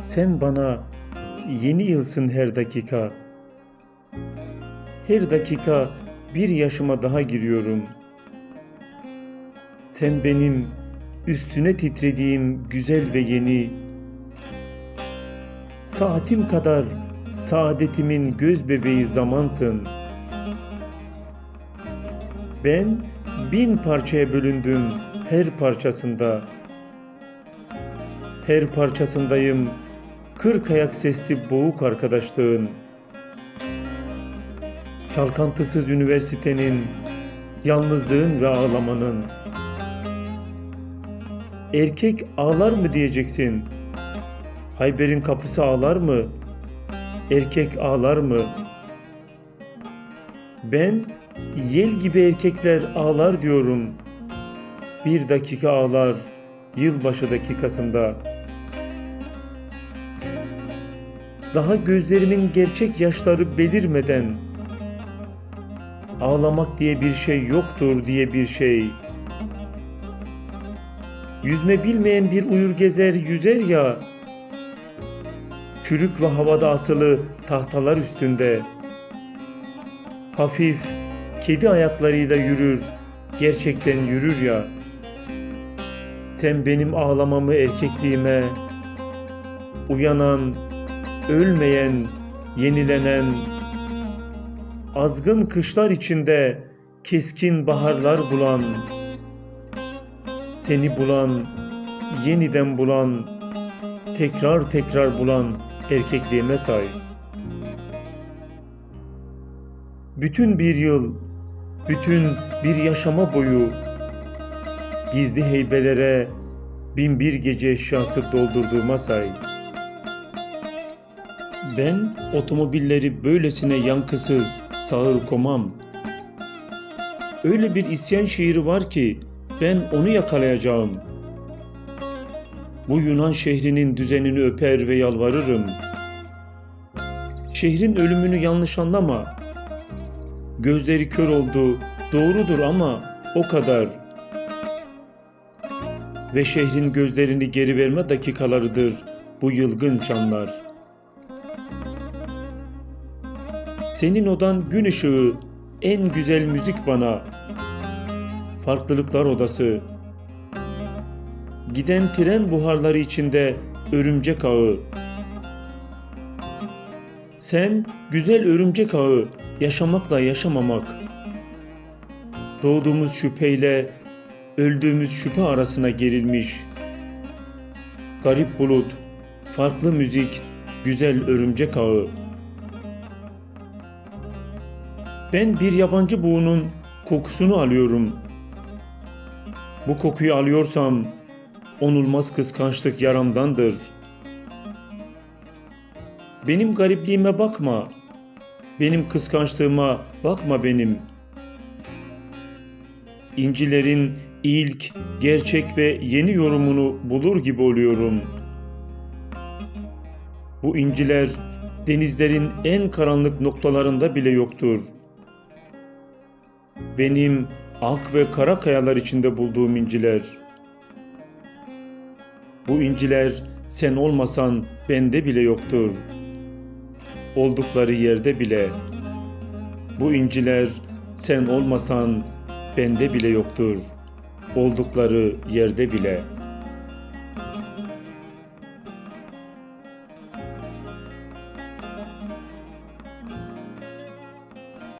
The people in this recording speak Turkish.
Sen bana yeni yılsın her dakika. Her dakika bir yaşıma daha giriyorum. Sen benim üstüne titrediğim güzel ve yeni. Saatim kadar saadetimin göz bebeği zamansın. Ben bin parçaya bölündüm her parçasında. Her parçasındayım kırk ayak sesli boğuk arkadaşlığın. Çalkantısız üniversitenin, yalnızlığın ve ağlamanın. Erkek ağlar mı diyeceksin? Hayber'in kapısı ağlar mı? Erkek ağlar mı? Ben yel gibi erkekler ağlar diyorum. Bir dakika ağlar yılbaşı dakikasında. Daha gözlerimin gerçek yaşları belirmeden ağlamak diye bir şey yoktur diye bir şey. Yüzme bilmeyen bir uyur gezer yüzer ya. Çürük ve havada asılı tahtalar üstünde. Hafif kedi ayaklarıyla yürür, gerçekten yürür ya. Sen benim ağlamamı erkekliğime, uyanan, ölmeyen, yenilenen, azgın kışlar içinde keskin baharlar bulan, seni bulan, yeniden bulan, tekrar tekrar bulan erkekliğime sahip. Bütün bir yıl, bütün bir yaşama boyu gizli heybelere bin bir gece eşyası doldurduğuma sahip. Ben otomobilleri böylesine yankısız sağır komam. Öyle bir isyan şiiri var ki ben onu yakalayacağım. Bu Yunan şehrinin düzenini öper ve yalvarırım. Şehrin ölümünü yanlış anlama. Gözleri kör oldu, doğrudur ama o kadar. Ve şehrin gözlerini geri verme dakikalarıdır bu yılgın çanlar. Senin odan gün ışığı, en güzel müzik bana. Farklılıklar odası. Giden tren buharları içinde örümcek ağı. Sen güzel örümcek ağı, yaşamakla yaşamamak. Doğduğumuz şüpheyle öldüğümüz şüphe arasına gerilmiş. Garip bulut, farklı müzik, güzel örümcek ağı. Ben bir yabancı buğunun kokusunu alıyorum. Bu kokuyu alıyorsam onulmaz kıskançlık yaramdandır. Benim garipliğime bakma. Benim kıskançlığıma bakma benim. İncilerin ilk, gerçek ve yeni yorumunu bulur gibi oluyorum. Bu inciler denizlerin en karanlık noktalarında bile yoktur. Benim ak ve kara kayalar içinde bulduğum inciler. Bu inciler sen olmasan bende bile yoktur. Oldukları yerde bile. Bu inciler sen olmasan bende bile yoktur. Oldukları yerde bile.''